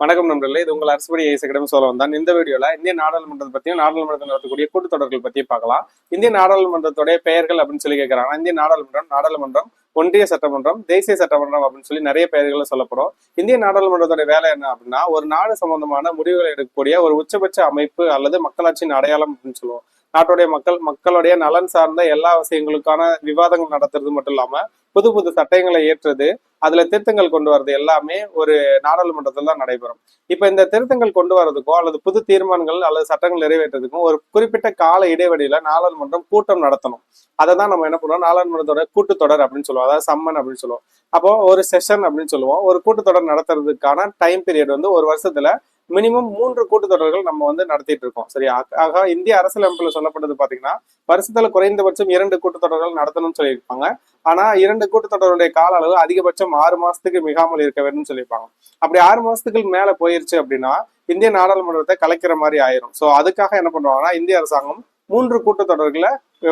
வணக்கம் நண்பர்களே இது உங்கள் அரசுபடி ஐஎஸ் அகாடமி சொல்ல வந்தான் இந்த வீடியோல இந்திய நாடாளுமன்றத்தை பத்தியும் நாடாளுமன்றத்தில் நடத்தக்கூடிய கூட்டத்தொடர்கள் பத்தியும் பார்க்கலாம். இந்திய நாடாளுமன்றத்துடைய பெயர்கள் அப்படின்னு சொல்லி கேட்கிறாங்க இந்திய நாடாளுமன்றம் நாடாளுமன்றம் ஒன்றிய சட்டமன்றம் தேசிய சட்டமன்றம் அப்படின்னு சொல்லி நிறைய பெயர்களை சொல்லப்படும். இந்திய நாடாளுமன்றத்தோட வேலை என்ன அப்படின்னா ஒரு நாடு சம்பந்தமான முடிவுகளை எடுக்கக்கூடிய ஒரு உச்சபட்ச அமைப்பு அல்லது மக்களாட்சியின் அடையாளம் அப்படின்னு சொல்லுவோம். நாட்டுடைய மக்கள் மக்களுடைய நலன் சார்ந்த எல்லா விஷயங்களுக்கான விவாதங்கள் நடத்துறது மட்டும் இல்லாம புது புது சட்டங்களை ஏற்றது அதுல திருத்தங்கள் கொண்டு வர்றது எல்லாமே ஒரு நாடாளுமன்றத்தில் தான் நடைபெறும். இப்ப இந்த திருத்தங்கள் கொண்டு வர்றதுக்கோ அல்லது புது தீர்மானங்கள் அல்லது சட்டங்கள் நிறைவேற்றதுக்கும் ஒரு குறிப்பிட்ட கால இடைவெளியில நாடாளுமன்றம் கூட்டம் நடத்தணும். அதை தான் நம்ம என்ன பண்ணுவோம்? நாடாளுமன்றத்தோட கூட்டத்தொடர் அப்படின்னு சொல்லுவோம். அதாவது சம்மன் அப்படின்னு சொல்லுவோம். அப்போ ஒரு செஷன் அப்படின்னு சொல்லுவோம். ஒரு கூட்டத்தொடர் நடத்துறதுக்கான டைம் பீரியட் வந்து ஒரு வருஷத்துல மினிமம் மூன்று கூட்டத்தொடர்கள் நம்ம வந்து நடத்திட்டு இருக்கோம். சரியா? ஆக இந்திய அரசியலமைப்புல சொல்லப்பட்டது பாத்தீங்கன்னா வருஷத்துல குறைந்தபட்சம் இரண்டு கூட்டத்தொடர்கள் நடத்தணும்னு சொல்லியிருப்பாங்க. ஆனா இரண்டு கூட்டத்தொடருடைய கால அளவு அதிகபட்சம் ஆறு மாசத்துக்கு மிகாமல் இருக்க வேண்டும்னு சொல்லியிருப்பாங்க. அப்படி ஆறு மாசத்துக்கு மேல போயிருச்சு அப்படின்னா இந்திய நாடாளுமன்றத்தை கலைக்கிற மாதிரி ஆயிரும். சோ அதுக்காக என்ன பண்ணுவாங்கன்னா இந்திய அரசாங்கம் மூன்று கூட்டத்தொடர்களை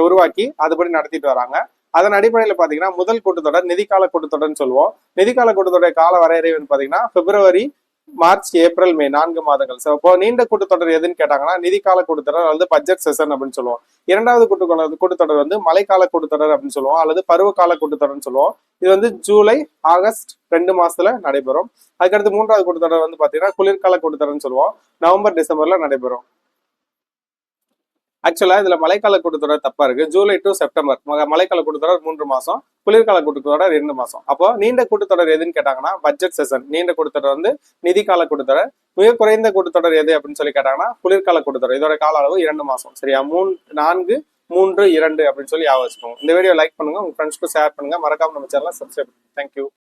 உருவாக்கி அதுபடி நடத்திட்டு வராங்க. அதன் அடிப்படையில் பாத்தீங்கன்னா முதல் கூட்டத்தொடர் நிதிக்கால கூட்டத்தொடர்னு சொல்லுவோம். நிதிக்கால கூட்டத்தொடர் கால வரையறை வந்து பாத்தீங்கன்னா பிப்ரவரி மார்ச் ஏப்ரல் மே நான்கு மாதங்கள். ஸோ இப்போ நீண்ட கூட்டத்தொடர் எதுன்னு கேட்டாங்கன்னா நிதிக்கால கூட்டத்தொடர் அல்லது பட்ஜெட் செஷன் அப்படின்னு சொல்லுவோம். இரண்டாவது கூட்டு கூட்டத்தொடர் வந்து மழைக்கால கூட்டத்தொடர் அப்படின்னு சொல்லுவோம். அல்லது பருவகால கூட்டத்தொடர்னு சொல்லுவோம். இது வந்து ஜூலை ஆகஸ்ட் ரெண்டு மாசத்துல நடைபெறும். அதுக்கடுத்து மூன்றாவது கூட்டத்தொடர் வந்து பாத்தீங்கன்னா குளிர்கால கூட்டத்தொடர்னு சொல்லுவோம். நவம்பர் டிசம்பர்ல நடைபெறும். ஆக்சுவலாக இதில் மழைக்கால கூட்டத்தொடர் தப்பா இருக்குது ஜூலை டு செப்டம்பர் ம- மழைக்கால கூட்டத்தொடர் மூன்று மாதம் குளிர்கால கூட்டத்தொடர் ரெண்டு மாதம் அப்போ நீண்ட கூட்டத்தொடர் எதுன்னு கேட்டாங்கன்னா பட்ஜெட் செஷன் நீண்ட கூட்டத்தொடர் வந்து நிதிக்கால கூட்டத்தொடர். மிக குறைந்த கூட்டத்தொடர் எது அப்படின்னு சொல்லி கேட்டாங்கன்னா குளிர்கால கூட்டத்தொடர். இதோட கால அளவு இரண்டு மாதம் சரியா? மூணு நான்கு மூன்று இரண்டு அப்படின்னு சொல்லி ஞாபகம் வச்சுக்கோங்க. இந்த வீடியோ லைக் பண்ணுங்க. உங்க ஃப்ரெண்ட்ஸ்க்கு ஷேர் பண்ணுங்க. மறக்காம நம்ம சேனலை சப்ஸ்கிரைப் தேங்க்யூ